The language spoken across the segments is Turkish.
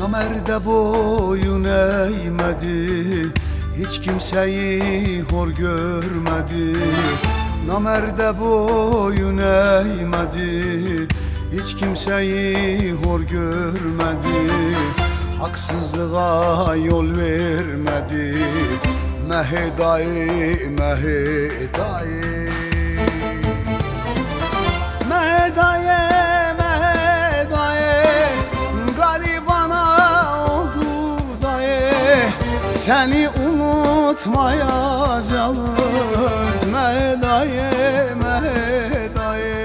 Namerde boyun eğmedi Hiç kimseyi hor görmedi. Namerde boyun eğmedi Hiç kimseyi hor görmedi. Haksızlığa yol vermedi. Mehedai, mehedai Seni unutmayacağız Medaye, medaye.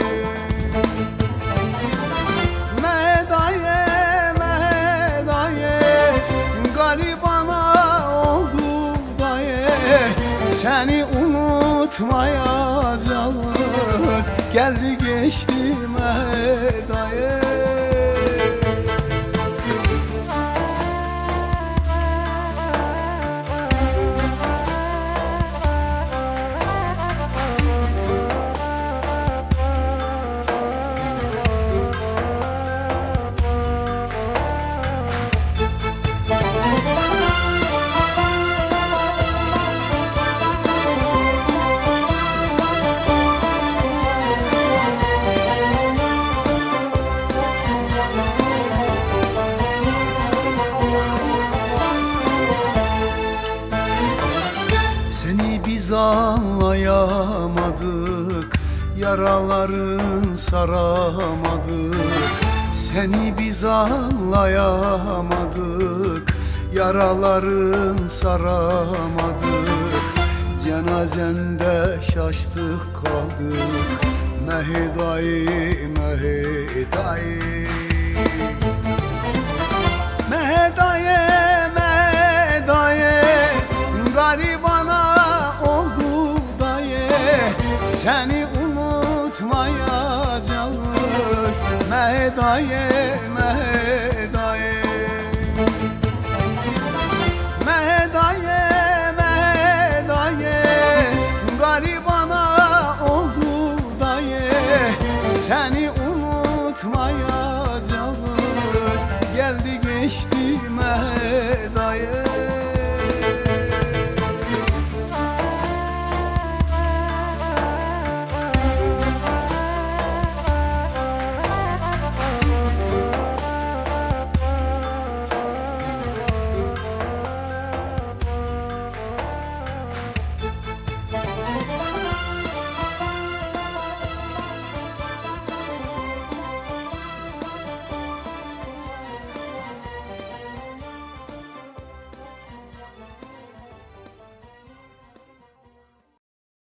Medaye, medaye Garibana oldu daye. Seni unutmayacağız Geldi geçti medaye anlayamadık Yaraların saramadık. Seni biz anlayamadık Yaraların saramadık. Cenazende şaştık kaldık Mehedai, mehedai Seni unutmayacağız Medaye, medaye Medaye, medaye Garibana oldu daye. Seni unutmayacağız Geldi geçti medaye